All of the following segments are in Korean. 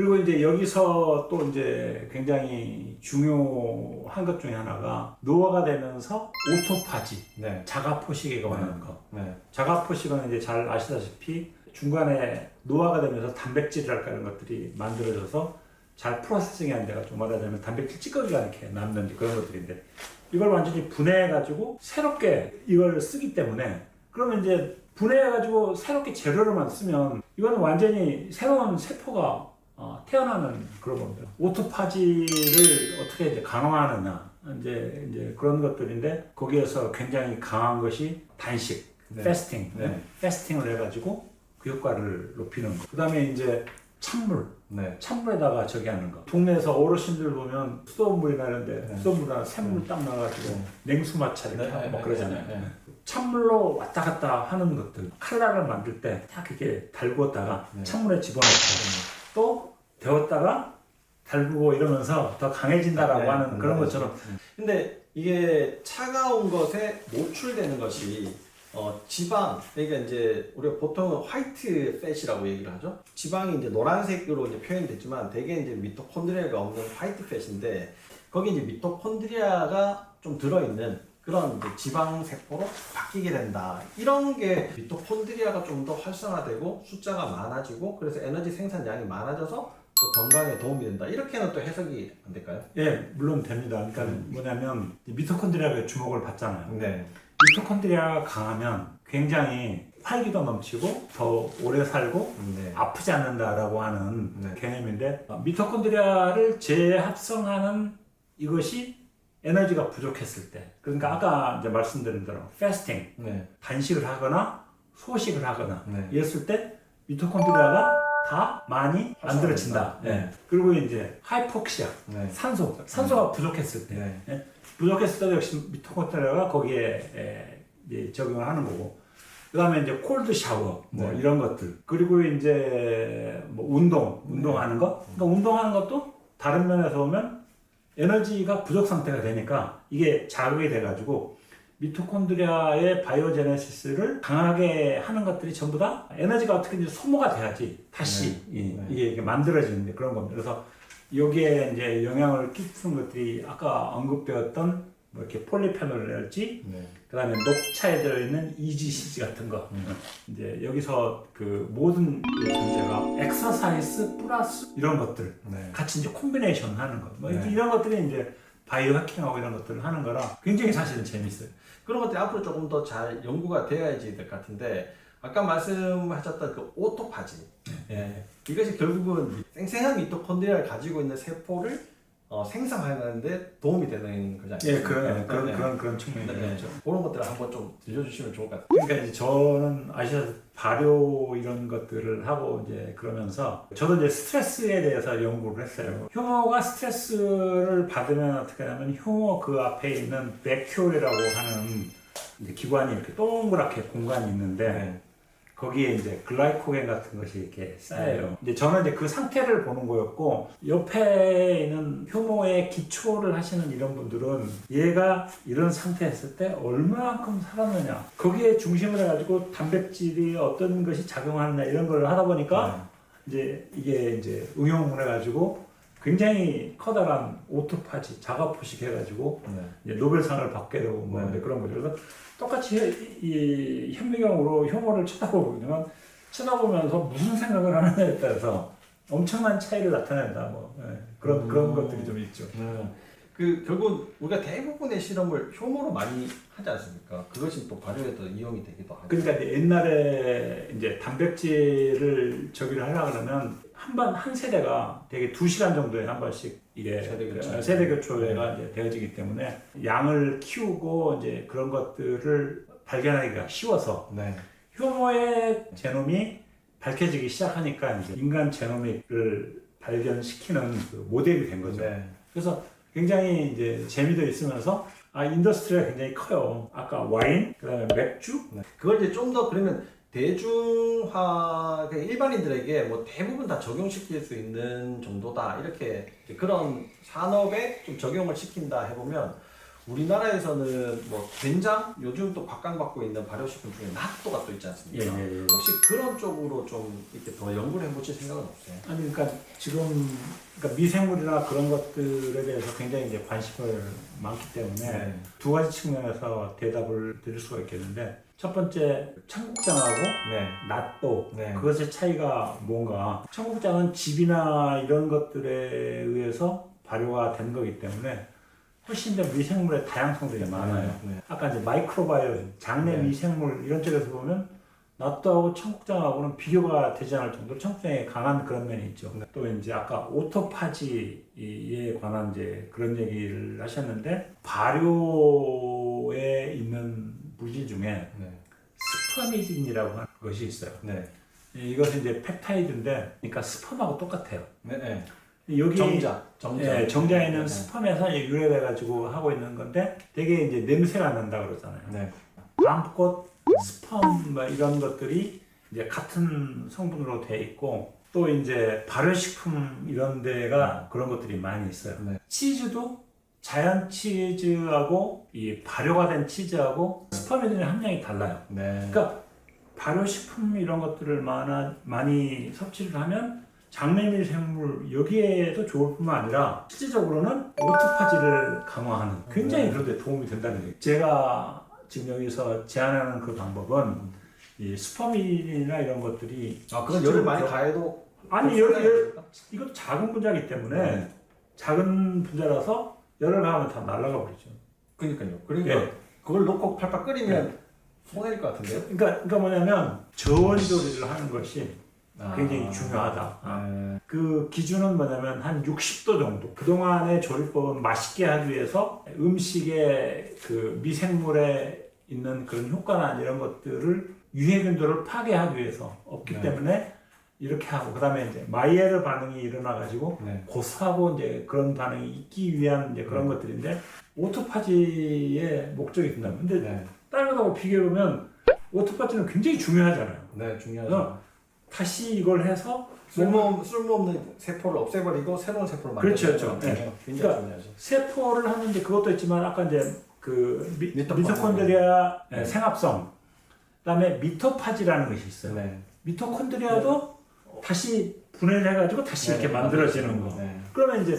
그리고 이제 여기서 또 이제 굉장히 중요한 것 중에 하나가 노화가 되면서 오토파지, 네. 자가 포식에 관한 거. 네. 자가 포식은 이제 잘 아시다시피 중간에 노화가 되면서 단백질이랄까 이런 것들이 만들어져서 잘 프로세싱이 안 돼가지고 말하자면 단백질 찌꺼기가 이렇게 남는 그런 것들인데 이걸 완전히 분해해가지고 새롭게 이걸 쓰기 때문에 그러면 이제 분해해가지고 새롭게 재료로만 쓰면 이건 완전히 새로운 세포가 어, 태어나는 그런 겁니다. 오토파지를 어떻게 이제 강화하느냐 이제 이제 그런 것들인데 거기에서 굉장히 강한 것이 단식, 네. 패스팅, 네. 패스팅을 해가지고 그 효과를 높이는 거. 그다음에 이제 찬물, 네. 찬물에다가 저기 하는 거. 동네에서 어르신들 보면 수돗물이나 이런데 네. 수돗물이나 샘물 딱 나가지고 네. 냉수 마차 이렇게 네, 하고 네, 막 네, 그러잖아요. 네, 네. 찬물로 왔다 갔다 하는 것들. 칼라를 만들 때 딱 이렇게 달구었다가 네. 찬물에 집어넣고 또 데웠다가 달구고 이러면서 더 강해진다라고 네, 하는 그런 네. 것처럼 근데 이게 차가운 것에 노출되는 것이 어, 지방, 그러니까 이제 우리가 보통 화이트 팻이라고 얘기를 하죠. 지방이 이제 노란색으로 이제 표현됐지만 대개 이제 미토콘드리아가 없는 화이트 팻인데 거기 이제 미토콘드리아가 좀 들어있는 그런 이제 지방 세포로 바뀌게 된다. 이런 게 미토콘드리아가 좀 더 활성화되고 숫자가 많아지고 그래서 에너지 생산량이 많아져서 또 건강에 도움이 된다. 이렇게는 또 해석이 안 될까요? 예 물론 됩니다. 그러니까 뭐냐면 이 미토콘드리아가 주목을 받잖아요. 네. 미토콘드리아가 강하면 굉장히 활기도 넘치고 더 오래 살고 네. 아프지 않는다라고 하는 네. 개념인데 어, 미토콘드리아를 재합성하는 이것이 에너지가 부족했을 때 그러니까 아까 이제 말씀드린 대로 패스팅 네. 단식을 하거나 소식을 하거나 네. 이랬을 때 미토콘드리아가 다 많이 만들어진다. 네. 예. 그리고 이제 하이폭시아 네. 산소 산소가 부족했을 때 네. 예? 부족했을 때도 역시 미토콘드리아가 거기에 에, 이제 적용을 하는 거고 그다음에 이제 콜드 샤워 뭐 네. 이런 것들 그리고 이제 뭐 운동 운동하는 거 그러니까 운동하는 것도 다른 면에서 보면 에너지가 부족 상태가 되니까 이게 자극이 돼가지고 미토콘드리아의 바이오제네시스를 강하게 하는 것들이 전부 다 에너지가 어떻게든 소모가 돼야지 다시 이, 네. 이게 이렇게 만들어지는 그런 겁니다. 그래서 여기에 이제 영향을 끼치는 것들이 아까 언급되었던 뭐 이렇게 폴리페놀이랄지 네. 그다음에 녹차에 들어있는 EGCG 같은 거 이제 여기서 그 모든 이 존재가 엑서사이즈 플러스 이런 것들 네. 같이 이제 콤비네이션 하는 것, 뭐 네. 이런 것들이 이제 바이오 해킹하고 이런 것들을 하는 거라 굉장히 사실은 재밌어요. 그런 것들이 앞으로 조금 더 잘 연구가 되어야지 될 것 같은데 아까 말씀하셨던 그 오토파지 예. 이것이 결국은 생생한 미토콘드리아를 가지고 있는 세포를 어, 생성하는데 도움이 되는 않습니까? 예, 그런 그런 네. 그런 그런 측면이 네, 네. 그런 것들을 한번 좀 들려주시면 좋을 것 같아요. 그러니까 이제 저는 아시다시피 발효 이런 것들을 하고 이제 그러면서 저도 이제 스트레스에 대해서 연구를 했어요. 효모가 스트레스를 받으면 어떻게 하냐면 효모 그 앞에 있는 백큐리라고 하는 기관이 이렇게 동그랗게 공간이 있는데 네. 거기에 이제 글라이코겐 같은 것이 이렇게 쌓여요. 이제 저는 이제 그 상태를 보는 거였고 옆에 있는 효모의 기초를 하시는 이런 분들은 얘가 이런 상태였을 때 얼마만큼 살았느냐 거기에 중심을 해가지고 단백질이 어떤 것이 작용하느냐 이런 걸 하다 보니까 이제 이게 이제 응용을 해가지고 굉장히 커다란 오토파지 자가포식 해가지고 네. 노벨상을 받게 되고 뭐 네. 그런 거죠. 그래서 똑같이 이 현미경으로 효모를 쳐다보면 쳐다보면서 무슨 생각을 하느냐에 따라서 엄청난 차이를 나타낸다. 뭐 예, 그런 그런 음. 것들이 좀 있죠. 네. 그 결국 우리가 대부분의 실험을 효모로 많이 하지 않습니까? 그것이 또 발효에도 이용이 되기도 하고. 그러니까 이제 옛날에 이제 단백질을 저기를 하려 그러면 한 번 한 세대가 되게 두 시간 정도에 한 번씩 이게 세대 교체. 어, 세대 교초가 이제 되어지기 때문에 양을 키우고 이제 그런 것들을 발견하기가 쉬워서 네. 효모의 제놈이 밝혀지기 시작하니까 이제 인간 제노믹을 발견시키는 그 모델이 된 거죠. 네. 그래서 굉장히 이제 재미도 있으면서 아 인더스트리가 굉장히 커요. 아까 와인, 그다음에 맥주, 네. 그걸 이제 좀 더 그러면 대중화 그 일반인들에게 뭐 대부분 다 적용시킬 수 있는 정도다 이렇게 그런 산업에 좀 적용을 시킨다 해보면 우리나라에서는 뭐 된장 요즘 또 각광받고 있는 발효식품 중에 낫또가 또 있지 예, 않습니까? 예, 예. 혹시 그런 쪽으로 좀 이렇게 더 연구를 해보실 생각은 없어요? 아니 그러니까 지금 그러니까 미생물이나 그런 것들에 대해서 굉장히 이제 관심을 많기 때문에 네. 두 가지 측면에서 대답을 드릴 수가 있겠는데 첫 번째 청국장하고 네. 낫또 네. 그것의 차이가 뭔가 청국장은 즙이나 이런 것들에 의해서 발효가 된 거기 때문에 훨씬 더 미생물의 다양성들이 많아요. 네. 아까 이제 마이크로바이옴, 장내 네. 미생물 이런 쪽에서 보면 낫또하고 청국장하고는 비교가 되지 않을 정도로 청국장에 강한 그런 면이 있죠. 네. 또 이제 아까 오토파지에 관한 이제 그런 얘기를 하셨는데 발효에 있는 물질 중에 네. 스파미딘이라고 하는 것이 있어요. 네. 이것은 이제 펩타이드인데, 그러니까 스펌하고 똑같아요. 네. 네. 여기 정자. 정자. 예, 정자에 있는 네. 스펌에서 유래돼 가지고 하고 있는 건데 되게 이제 냄새가 난다 그러잖아요. 네. 밤꽃, 스펌 뭐 이런 것들이 이제 같은 성분으로 돼 있고 또 이제 발효식품 이런 데가 그런 것들이 많이 있어요. 네. 치즈도 자연 치즈하고 이 발효가 된 치즈하고 스퍼미딘의 함량이 달라요. 네. 그러니까 발효식품 이런 것들을 많아, 많이 섭취를 하면 장내밀 생물 여기에도 좋을 뿐만 아니라 실질적으로는 오토파지를 강화하는 굉장히 그런 데 도움이 된다는 얘기. 제가 지금 여기서 제안하는 그 방법은 이 스퍼민이나 이런 것들이 아, 그건 열을 많이 가해도 아니 열, 열 이것도 작은 분자이기 때문에 네. 작은 분자라서 열을 가하면 다 날아가 버리죠. 그러니까요. 그러니까 예. 그걸 넣고 팔팔 끓이면 손해일 것 같은데요? 그러니까 그러니까 뭐냐면 저온 조리를 하는 것이 아. 굉장히 중요하다. 네. 그 기준은 뭐냐면 한 60도 정도. 그동안의 조리법은 맛있게 하기 위해서 음식의 그 미생물에 있는 그런 효과나 이런 것들을 유해균들을 파괴하기 위해서 없기 네. 때문에 이렇게 하고 그다음에 이제 마이에르 반응이 일어나 가지고 네. 고수하고 이제 그런 반응이 있기 위한 이제 그런 것들인데 오토파지의 목적이 된다. 근데 네. 다른 거하고 비교해 보면 오토파지는 굉장히 중요하잖아요. 네, 중요하죠. 어. 다시 이걸 해서 쓸모 쓸모없는 세포를 없애버리고 새로운 세포를 만들는 그렇죠, 그렇죠. 거. 네. 굉장히 그러니까 중요하죠. 세포를 하는데 그것도 있지만 아까 이제 그 미, 미토콘드리아. 미토콘드리아 네. 생합성 그다음에 미토파지라는 것이 있어요. 네. 미토콘드리아도 다시 분해를 해가지고 다시 이렇게 네, 만들어지는 거. 네. 그러면 이제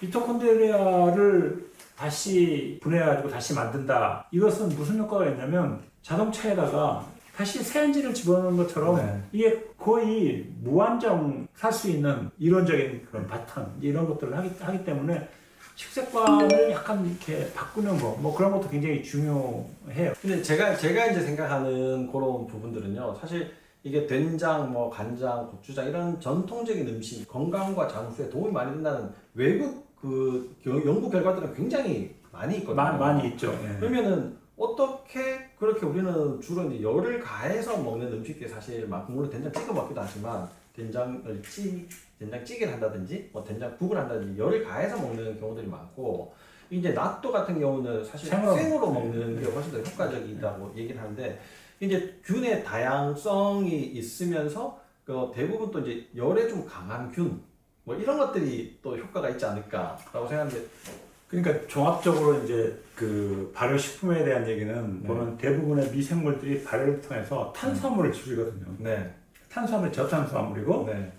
미토콘드리아를 다시 분해해가지고 다시 만든다. 이것은 무슨 효과가 있냐면 자동차에다가 다시 세안지를 집어넣는 것처럼 네. 이게 거의 무한정 살 수 있는 이론적인 그런 바탕 이런 것들을 하기, 하기 때문에 식습관을 약간 이렇게 바꾸는 거 뭐 그런 것도 굉장히 중요해요. 근데 제가 제가 이제 생각하는 그런 부분들은요. 사실 이게 된장, 뭐 간장, 고추장 이런 전통적인 음식 건강과 장수에 도움이 많이 된다는 외국 그 겨- 연구 결과들은 굉장히 많이 있거든요. 마- 많이 있죠. 예. 그러면은 어떻게 그렇게 우리는 주로 이제 열을 가해서 먹는 음식들이 사실 막 물론 된장 찍어 먹기도 하지만 된장을 찌 된장찌개를 한다든지 뭐 된장국을 한다든지 열을 가해서 먹는 경우들이 많고 이제 낫또 같은 경우는 사실 생으로. 생으로, 먹는 게 훨씬 더 효과적이다고 얘기를 하는데 이제 균의 다양성이 있으면서 그 대부분 또 이제 열에 좀 강한 균 뭐 이런 것들이 또 효과가 있지 않을까라고 생각하는데 그러니까 종합적으로 이제 그 발효식품에 대한 얘기는 네. 보면 대부분의 미생물들이 발효를 통해서 탄수화물을 줄이거든요. 네, 탄수화물 저탄수화물이고 네,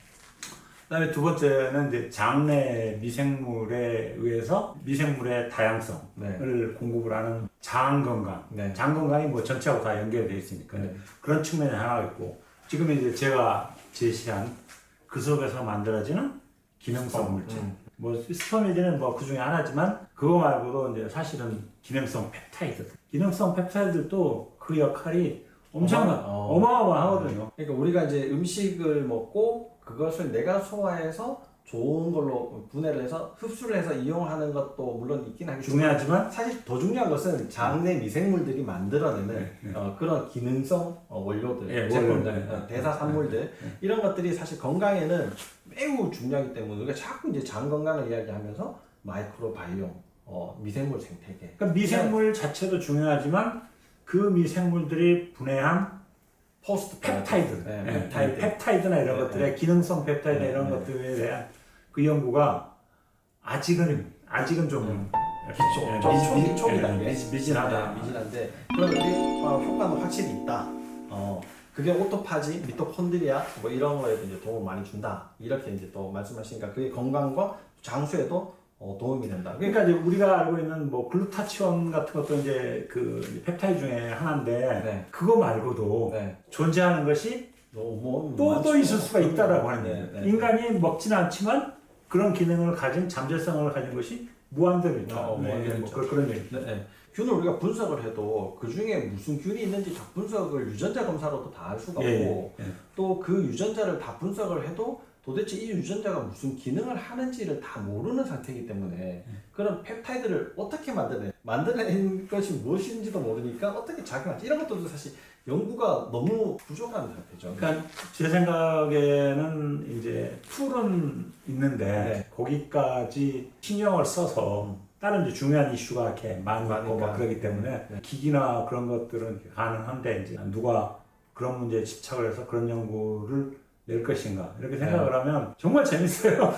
그다음에 두 번째는 이제 장내 미생물에 의해서 미생물의 다양성을 네, 공급을 하는 장 건강. 네. 장 건강이 뭐 전체하고 다 연결되어 있으니까 네. 그런 측면이 하나 있고 지금 이제 제가 제시한 그 속에서 만들어지는 기능성 물질. 음. 뭐 스퍼미드는 뭐 그 중에 하나지만 그거 말고도 이제 사실은 기능성 펩타이드. 기능성 펩타이드도 그 역할이 엄청나 어마- 어. 어마어마하거든요. 그러니까 우리가 이제 음식을 먹고 그것을 내가 소화해서 좋은 걸로 분해를 해서 흡수를 해서 이용하는 것도 물론 있긴 하겠지만 중요하지만 사실 더 중요한 것은 장내 미생물들이 만들어내는 네, 네. 어, 그런 기능성 어, 원료들, 예, 제품들, 원료, 네. 어, 대사 산물들 이런 것들이 사실 건강에는 매우 중요하기 때문에 우리가 자꾸 이제 장 건강을 이야기하면서 마이크로바이옴, 어, 미생물 생태계, 그러니까 미생물 자체도 중요하지만 그 미생물들이 분해한 포스트 펩타이드, 네, 예, 펩타이드. 펩타이드나 이런 네, 것들의 기능성 펩타이드 네, 이런 네. 것들에 대한 그 연구가 아직은 아직은 좀 음. 기초, 예, 좀 미- 초기 미- 초기 예, 단계 미- 미진하다. 네, 미진한데 그런 게 어, 효과는 확실히 있다. 어 그게 오토파지, 미토콘드리아 뭐 이런 거에도 이제 도움을 많이 준다. 이렇게 이제 또 말씀하시니까 그게 건강과 장수에도 어, 도움이 된다. 그러니까 이제 우리가 알고 있는 뭐 글루타치온 같은 것도 이제 그 펩타이드 중에 하나인데 네. 그거 말고도 네. 존재하는 것이 너무 또또 있을 수가 있다라고 하는 네, 거예요. 네. 인간이 먹지는 않지만 그런 기능을 가진 잠재성을 가진 것이 무한대로 있다. 어, 무한대로 뭐. 그- 그런 얘기. 네, 네. 균을 우리가 분석을 해도 그 중에 무슨 균이 있는지 다 분석을 유전자 검사로도 다알 수가 예, 없고 예. 또그 유전자를 다 분석을 해도 도대체 이 유전자가 무슨 기능을 하는지를 다 모르는 상태이기 때문에 그런 펩타이드를 어떻게 만드는 만드는 것이 무엇인지도 모르니까 어떻게 작용하지 이런 것도 사실 연구가 너무 부족한 상태죠. 그러니까 제 생각에는 이제 툴은 있는데 네. 거기까지 신경을 써서 다른 이제 중요한 이슈가 이렇게 많고 많으니까. 막 그러기 때문에 네. 기기나 그런 것들은 가능한데 이제 누가 그런 문제에 집착을 해서 그런 연구를 낼 것인가 이렇게 생각을 네. 하면 정말 재밌어요.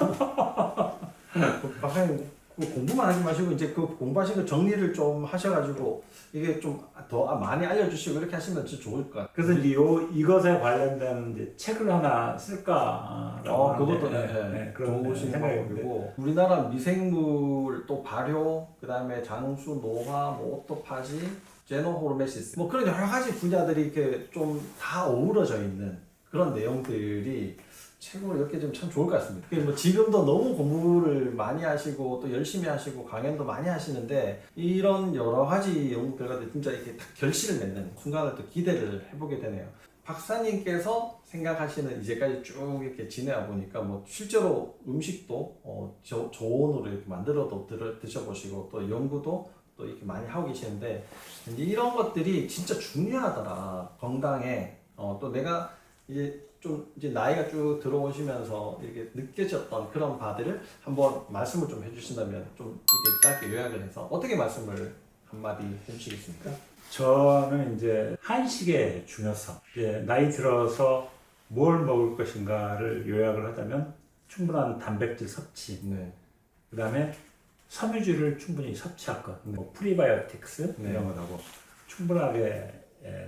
그 박사님 그 공부만 하지 마시고 이제 그 공부하신 거 정리를 좀 하셔가지고 이게 좀 더 많이 알려주시고 이렇게 하시면 진짜 좋을 것 같아요. 그래서 이제 요 이것에 관련된 이제 책을 하나 쓸까라고 어, 하는데, 그것도 네, 네, 네, 네, 그런 좋으신 생각인데 방법이고 우리나라 미생물 또 발효 그다음에 장수 노화 뭐 오토파지 제노호르메시스 뭐 그런 여러 가지 분야들이 이렇게 좀 다 어우러져 있는 그런 내용들이 책으로 이렇게 좀 참 좋을 것 같습니다. 뭐 지금도 너무 공부를 많이 하시고 또 열심히 하시고 강연도 많이 하시는데 이런 여러 가지 연구 결과들 진짜 이렇게 딱 결실을 맺는 순간을 또 기대를 해보게 되네요. 박사님께서 생각하시는 이제까지 쭉 이렇게 지내와 보니까 뭐 실제로 음식도 어, 저, 저온으로 이렇게 만들어도 들, 드셔보시고 또 연구도 또 이렇게 많이 하고 계시는데 이제 이런 것들이 진짜 중요하더라 건강에 어, 또 내가 이제 좀 이제 나이가 쭉 들어오시면서 이렇게 느껴졌던 그런 바들을 한번 말씀을 좀 해주신다면 좀 이렇게 짧게 요약을 해서 어떻게 말씀을 한마디 해주시겠습니까? 저는 이제 한식의 중요성, 이제 나이 들어서 뭘 먹을 것인가를 요약을 하자면 충분한 단백질 섭취, 네. 그 다음에 섬유질을 충분히 섭취할 것, 뭐 프리바이오틱스 네. 이런 것하고 충분하게 에,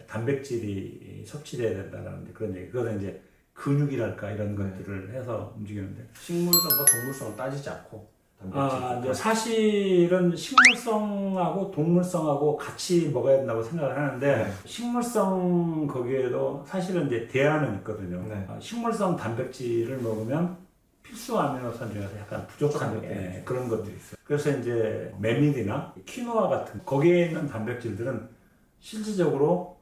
단백질이 섭취돼야 된다는 그런 얘기. 그거는 이제 근육이랄까 이런 네. 것들을 해서 움직이는데 식물성과 동물성을 따지지 않고 단백질. 아, 이제 사실은 식물성하고 동물성하고 같이 먹어야 된다고 생각을 하는데 네. 식물성 거기에도 사실은 이제 대안은 있거든요. 네. 아, 식물성 단백질을 먹으면 필수 아미노산 중에서 약간 부족한 부족한 예, 것들이 그런 것들이 있어요. 그래서 이제 메밀이나 키노아 같은 거기에 있는 단백질들은 실질적으로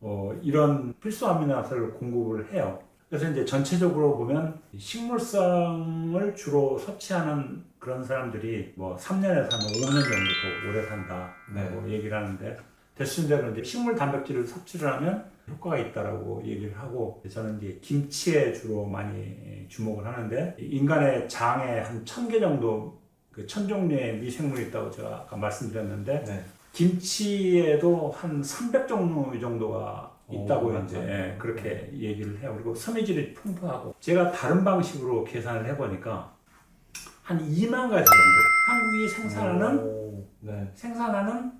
어, 이런 필수 아미노산을 공급을 해요. 그래서 이제 전체적으로 보면 식물성을 주로 섭취하는 그런 사람들이 뭐 3년에서 한 5년 정도 더 오래 산다 네. 고 얘기를 하는데 대순대로 이제 식물 단백질을 섭취를 하면 효과가 있다라고 얘기를 하고 저는 이제 김치에 주로 많이 주목을 하는데 인간의 장에 한 천 개 정도 그 천 종류의 미생물이 있다고 제가 아까 말씀드렸는데 네. 김치에도 한 300 종류 정도가 있다고 오, 이제 맞아요. 예, 그렇게 얘기를 해요. 그리고 섬유질이 풍부하고 제가 다른 방식으로 계산을 해보니까 한 2만 가지 정도 한국이 생산하는 오, 네. 생산하는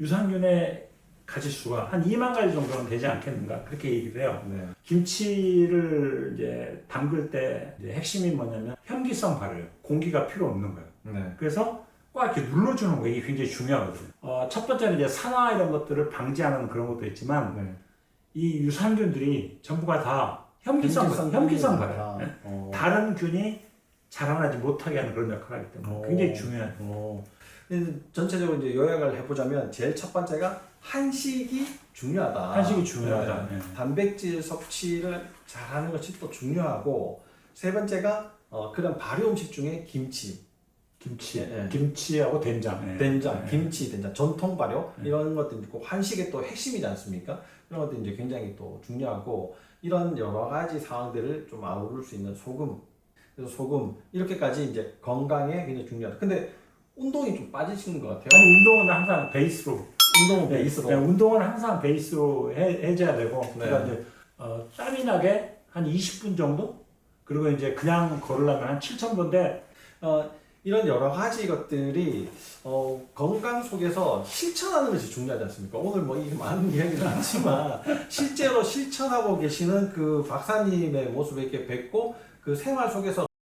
유산균의 가지수가 한 2만 가지 정도는 되지 않겠는가 그렇게 얘기를 해요. 네. 김치를 이제 담글 때 이제 핵심이 뭐냐면 현기성 발효, 공기가 필요 없는 거예요. 네. 그래서 꽉 이렇게 눌러주는 거 이게 굉장히 중요하거든요. 어, 첫 번째는 이제 산화 이런 것들을 방지하는 그런 것도 있지만 네. 이 유산균들이 전부가 다 현기성 현기성 발효. 예? 어. 다른 균이 자라나지 못하게 하는 그런 역할을 하기 때문에 오. 굉장히 중요해요. 어. 이 전체적으로 이제 요약을 해보자면 제일 첫 번째가 한식이 중요하다. 한식이 중요하다. 네. 예. 단백질 섭취를 잘하는 것이 또 중요하고 세 번째가 어, 그런 발효 음식 중에 김치, 김치, 예, 예. 김치하고 된장, 예. 된장, 예. 김치, 된장, 전통 발효 네. 이런 것들이 있고 한식의 또 핵심이지 않습니까? 이런 것들이 이제 굉장히 또 중요하고 이런 여러 가지 상황들을 좀 아우를 수 있는 소금, 그래서 소금 이렇게까지 이제 건강에 굉장히 중요하다. 근데 운동이 좀 빠지시는 것 같아요. 아니 운동은 항상 베이스로 운동은 네, 베이스로. 네, 운동은 항상 베이스로 해, 해줘야 되고 네. 그러니까 이제 어, 땀이 나게 한 20분 정도 그리고 이제 그냥 걸으려면 한 7천 분인데 어, 이런 여러 가지 것들이 어, 건강 속에서 실천하는 것이 중요하지 않습니까? 오늘 뭐 이게 많은 이야기는 않지만 실제로 실천하고 계시는 그 박사님의 모습을 이렇게 뵙고 그 생활 속에서